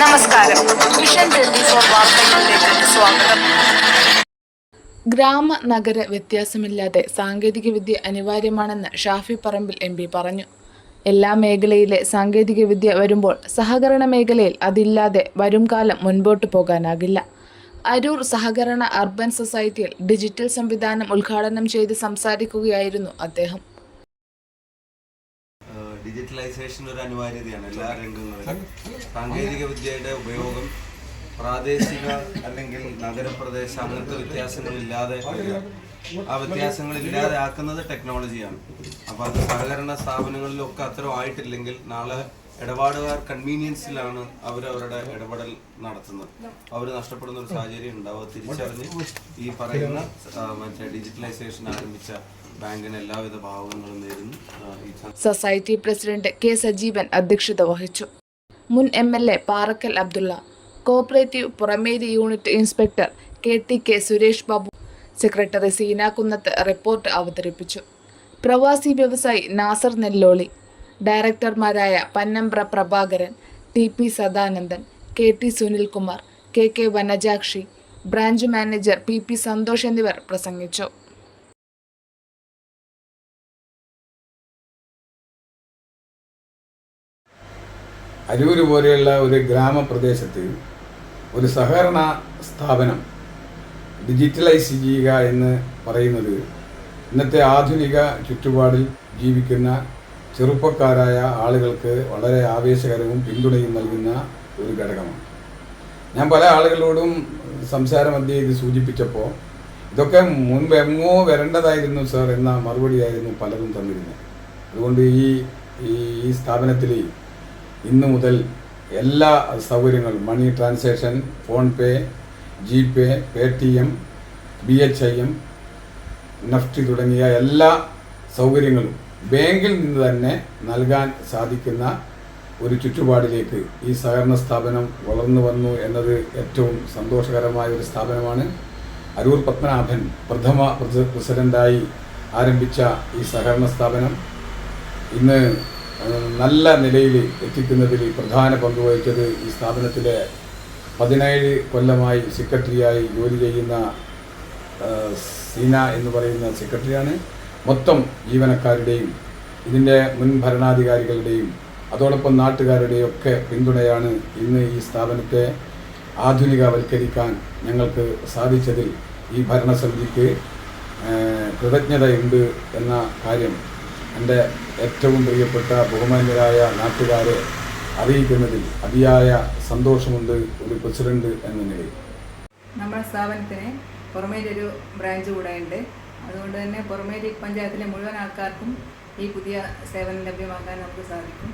നമസ്കാരം. മിഷൻ ഗ്രാമ നഗര വ്യത്യാസമില്ലാതെ സാങ്കേതികവിദ്യ അനിവാര്യമാണെന്ന് ഷാഫി പറമ്പിൽ എം പി പറഞ്ഞു. എല്ലാ മേഖലയിലെ സാങ്കേതികവിദ്യ വരുമ്പോൾ സഹകരണ മേഖലയിൽ അതില്ലാതെ വരും കാലം മുൻപോട്ട് പോകാനാകില്ല. അരൂർ സഹകരണ അർബൻ സൊസൈറ്റിയിൽ ഡിജിറ്റൽ സംവിധാനം ഉദ്ഘാടനം ചെയ്ത് സംസാരിക്കുകയായിരുന്നു അദ്ദേഹം. ഡിജിറ്റലൈസേഷൻ ഒരു അനിവാര്യതയാണ് എല്ലാ രംഗങ്ങളിലും. സാങ്കേതിക വിദ്യയുടെ ഉപയോഗം പ്രാദേശിക അല്ലെങ്കിൽ നഗരപ്രദേശ അങ്ങനത്തെ വ്യത്യാസങ്ങളില്ലാതെ ആ വ്യത്യാസങ്ങളില്ലാതെ ആക്കുന്നത് ടെക്നോളജിയാണ് അപ്പോൾ അത് സഹകരണ സ്ഥാപനങ്ങളിലൊക്കെ അത്തരം ആയിട്ടില്ലെങ്കിൽ നാളെ ഇടപാടുകാർ കൺവീനിയൻസിലാണ് അവരവരുടെ ഇടപെടൽ നടത്തുന്നത്. അവർ നഷ്ടപ്പെടുന്ന ഒരു സാഹചര്യം ഉണ്ടാവുക. തിരിച്ചറിഞ്ഞ് ഈ പറയുന്ന മറ്റേ ഡിജിറ്റലൈസേഷൻ ആരംഭിച്ച സൊസൈറ്റി പ്രസിഡന്റ് കെ സജീവൻ അധ്യക്ഷത വഹിച്ചു. മുൻ M L A Parakkal Abdulla cooperative Purameri unit inspector K T K Suresh Babu secretary Seena Kunnath report അവതരിപ്പിച്ചു. പ്രവാസി വ്യവസായി Nasar Nelloli ഡയറക്ടർമാരായ Pannambra Prabhakaran T P Sadanandan K T Sunilkumar K K Vanajakshi branch manager P P Santhosh എന്നിവർ പ്രസംഗിച്ചു. അരൂർ പോലെയുള്ള ഒരു ഗ്രാമപ്രദേശത്ത് ഒരു സഹകരണ സ്ഥാപനം ഡിജിറ്റലൈസ് ചെയ്യുക എന്ന് പറയുന്നത് ഇന്നത്തെ ആധുനിക ചുറ്റുപാടിൽ ജീവിക്കുന്ന ചെറുപ്പക്കാരായ ആളുകൾക്ക് വളരെ ആവേശകരവും പിന്തുണയും നൽകുന്ന ഒരു ഘടകമാണ്. ഞാൻ പല ആളുകളോടും സംസാരമധ്യേ ഇത് സൂചിപ്പിച്ചപ്പോൾ ഇതൊക്കെ മുൻപ് എങ്ങോ വരേണ്ടതായിരുന്നു സാർ എന്ന മറുപടിയായിരുന്നു പലരും തന്നിരുന്നത്. അതുകൊണ്ട് ഈ ഈ ഈ സ്ഥാപനത്തിൽ ഇന്ന് മുതൽ എല്ലാ സൗകര്യങ്ങളും money transaction PhonePe G Pay Paytm B H I M NEFT തുടങ്ങിയ എല്ലാ സൗകര്യങ്ങളും ബാങ്കിൽ നിന്ന് തന്നെ നൽകാൻ സാധിക്കുന്ന ഒരു ചുറ്റുപാടിലേക്ക് ഈ സഹകരണ സ്ഥാപനം വളർന്നു വന്നു എന്നത് ഏറ്റവും സന്തോഷകരമായ ഒരു സ്ഥാപനമാണ്. അരൂർ പത്മനാഭൻ പ്രഥമ പ്രസ- പ്രസിഡന്റായി ആരംഭിച്ച ഈ സഹകരണ സ്ഥാപനം. ഇന്ന് നല്ല നിലയിൽ എത്തിക്കുന്നതിൽ പ്രധാന പങ്ക് വഹിച്ചത് ഈ സ്ഥാപനത്തിലെ പതിനേഴ് കൊല്ലമായി സെക്രട്ടറിയായി ജോലി ചെയ്യുന്ന സീന എന്ന് പറയുന്ന സെക്രട്ടറിയാണ്. മൊത്തം ജീവനക്കാരുടെയും ഇതിന്റെ മുൻ ഭരണാധികാരികളുടെയും അതോടൊപ്പം നാട്ടുകാരുടെയും ഒക്കെ പിന്തുണയാണ് ഇന്ന് ഈ സ്ഥാപനത്തെ ആധുനികവൽക്കരിക്കാൻ ഞങ്ങൾക്ക് സാധിച്ചതിൽ ഈ ഭരണസമിതിക്ക് കൃതജ്ഞതയുണ്ട് എന്ന കാര്യം എന്റെ ഏറ്റവും പ്രിയപ്പെട്ട ബഹുമാന്യരായ നാട്ടുകാരെ അറിയിക്കുന്നതിൽ അതിയായ സന്തോഷമുണ്ട് ഒരു പ്രസിഡന്റ് എന്ന നിലയിൽ. നമ്മുടെ സ്ഥാപനത്തിന് പുറമേലൊരു ബ്രാഞ്ച് കൂടെ ഉണ്ട്. അതുകൊണ്ട് തന്നെ പുറമേരി പഞ്ചായത്തിലെ മുഴുവൻ ആൾക്കാർക്കും ഈ പുതിയ സേവനം ലഭ്യമാക്കാൻ നമുക്ക് സാധിക്കും.